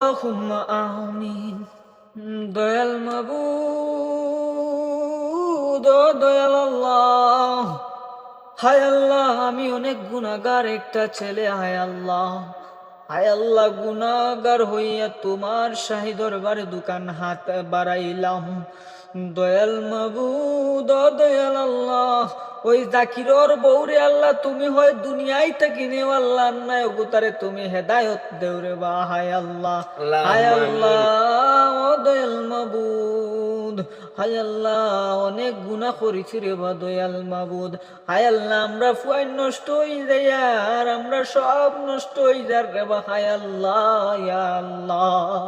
আল্লাহুম্মা আমিন দয়াল মাবুদ দয়াল আল্লাহ হায় আল্লাহ আমি অনেক গুণাগার একটা ছেলে, হায় আল্লাহ। হায় আল্লাহ গুনাহগার হইয়া তোমার শাহী দরবারে দোকান হাত বাড়াইলাম। দয়াল মাবুদ দয়াল আল্লাহ ওই জাকিরর বৌরে আল্লাহ তুমি হয় দুনিয়ায় থাকি নেও আল্লাহ নাই ওগুতারে তুমি হেদায়ত দেওরে বা হায় আল্লাহ হায় আল্লাহ ও দয়াল মাবুদ। হায় আল্লাহ অনেক গুনাহ করেছি রে বা দয়াল মাবুদ। হায় আল্লাহ আমরা ফুয়াই নষ্ট হয়ে যাই আর আমরা সব নষ্ট হয়ে যার রে বা। হায় আল্লাহ আল্লাহ।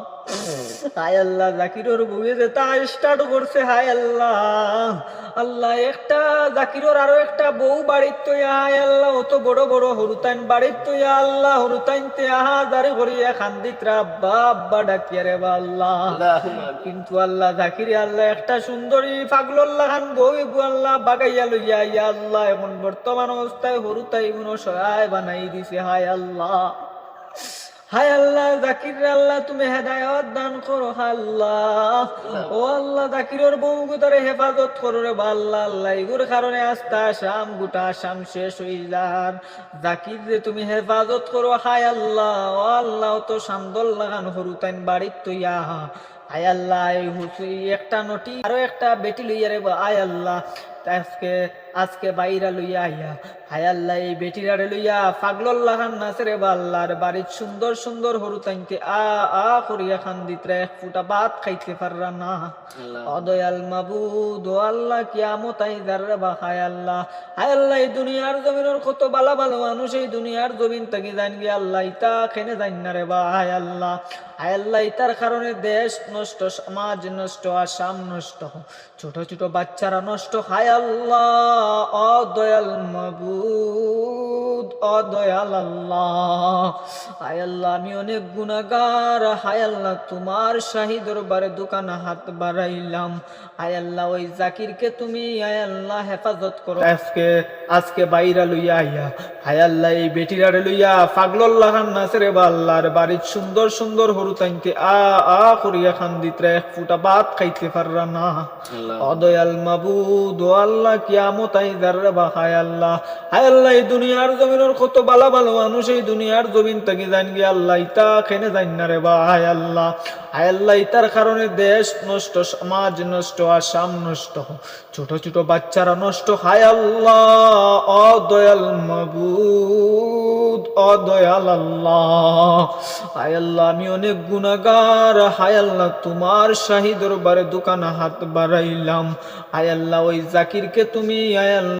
হায় আল্লাহ জাকিরর বউয়ে যে তা স্টার্ট করছে হায় আল্লাহ। আল্লাহ একটা জাকিরর আরও একটা বউ বাড়ির তো হায় আল্লাহ অত বড় বড় হরুতাইন বাড়ির তো আল্লাহ হরুতাইন তে আহা দারে ভরিয়া খান্দিতরা আব্বা আব্বা ডাকিয়া রে বা আল্লাহ। কিন্তু আল্লাহ জাকিরে আল্লাহ একটা সুন্দরী পাগলল্লাহ খান এবু আল্লাহ বাগাইয়া লইয়া, ইয়া আল্লাহ, এখন বর্তমান অবস্থায় হরুতাই গুণ সহায় বানাই দিছে, হায় আল্লাহ। হায় আল্লাহ, জাকির আল্লাহ, তুমি হেদায়ত দান করো আল্লাহ। ও আল্লাহ, জাকিরের বউ গুতারে হেফাজত করো রে আল্লাহ আল্লাহ, এগুর কারণে আস্তা আসাম, গোটা আসাম শেষ হইলাম জাকির যে তুমি হেফাজত করো, হায় আল্লাহ। ও আল্লাহ তো সান্দল লাগান হরুতাইন বাড়ির তৈয়া আয় আল্লাহ একটা নটি আরও একটা বেটি লইয়া রে আয় আল্লাহ। আজকে আজকে বাইরা লইয়া আইয়া হায় আল্লাহ এই বেটিরারে লইয়া পাগলল্লাহ খান নাসরে বা বাড়ির সুন্দর সুন্দর হরু তাইনতে আ আ করিয়া খান দিতরা এক ফুটা ভাত খাইতে পাররা না। অদয়াল মাবুদ ও আল্লাহ কিয়ামত আই দাররা বা হায় আল্লাহ। এই দুনিয়ার জমিনের কত বালা ভালো মানুষ এই দুনিয়ার জমিন থেকে জান গিয়া আল্লাহ ইতা খেনে জান না রে বা হায় আল্লাহ। হায় আল্লাহ ইতার কারণে দেশ নষ্ট সমাজ নষ্ট আসাম নষ্ট ছোট ছোট বাচ্চারা নষ্ট হায় আল্লাহ অদয়াল মাবুদ অদয়াল আল্লাহ। হায় আল্লাহ আমি অনেক গুনাহগার। হায় আল্লাহ তোমার শাহী দরবারে দোকান হাত বাড়াইলাম। হায় আল্লাহ ওই জাকিরকে তুমি হায় আল্লাহ হেফাজত করো। আজকে আজকে বাইরা লইয়া আইয়া হায় আল্লাহ এই বেটিরারে লইয়া পাগলল্লাহ খান নাসরে বা আল্লাহর বাড়ির সুন্দর সুন্দর হরু তাইনতে আ আ করিয়া খান দিতরা এক ফুটা ভাত খাইতে পাররা না। অদয়াল মাবুদ ও আল্লাহ কিয়ামত আই দাররা বা হায় আল্লাহ। হায় আল্লাহ, এই দুনিয়ার জমিনের কত বালা ভালো মানুষ এই দুনিয়ার জমিন থেকে জান গিয়ে আল্লাহ, ইতা খেনে জান না রে বা হায় আল্লাহ। হায় আল্লাহ, ইতার কারণে দেশ নষ্ট, সমাজ নষ্ট, আসাম নষ্ট, ছোট ছোট বাচ্চারা নষ্ট। হায় আল্লাহ, অদয়াল মাবুদ। অদয়াল আল্লাহ হায় আল্লাহ, আমি অনেক গুনাগার হায় আল্লাহ, তোমার শাহী দরবারে দোকান হাত বাড়াইলাম। হায় আল্লাহ, ওই জাকিরকে তুমি আল্লাহ।